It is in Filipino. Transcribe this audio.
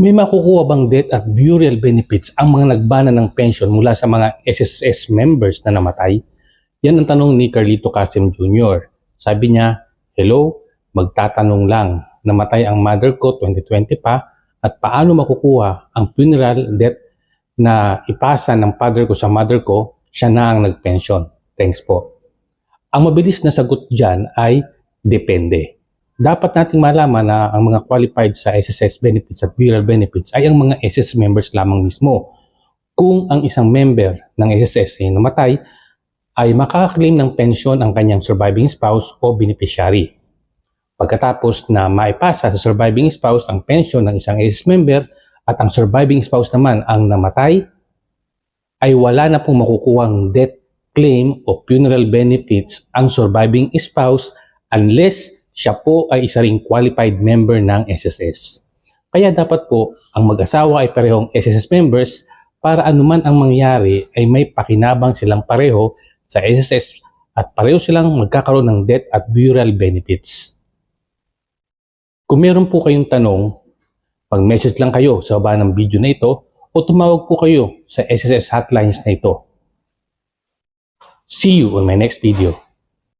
May makukuha bang death at burial benefits ang mga nagbana ng pension mula sa mga SSS members na namatay? Yan ang tanong ni Carlito Casim Jr. Sabi niya, Hello, magtatanong lang. Namatay ang mother ko 2020 pa at paano makukuha ang funeral death na ipasa ng father ko sa mother ko, siya na ang nagpension. Thanks po. Ang mabilis na sagot dyan ay depende. Dapat nating malaman na ang mga qualified sa SSS benefits at burial benefits ay ang mga SS members lamang mismo. Kung ang isang member ng SSS ay namatay, ay makakaklaim ng pensyon ang kanyang surviving spouse o beneficiary. Pagkatapos na maipasa sa surviving spouse ang pensyon ng isang SS member at ang surviving spouse naman ang namatay, ay wala na pong makukuhang death claim o funeral benefits ang surviving spouse unless siya po ay isa ring qualified member ng SSS. Kaya dapat po ang mag-asawa ay parehong SSS members para anuman ang mangyari ay may pakinabang silang pareho sa SSS at pareho silang magkakaroon ng death at burial benefits. Kung meron po kayong tanong, pag-message lang kayo sa baba ng video na ito o tumawag po kayo sa SSS hotlines na ito. See you on my next video.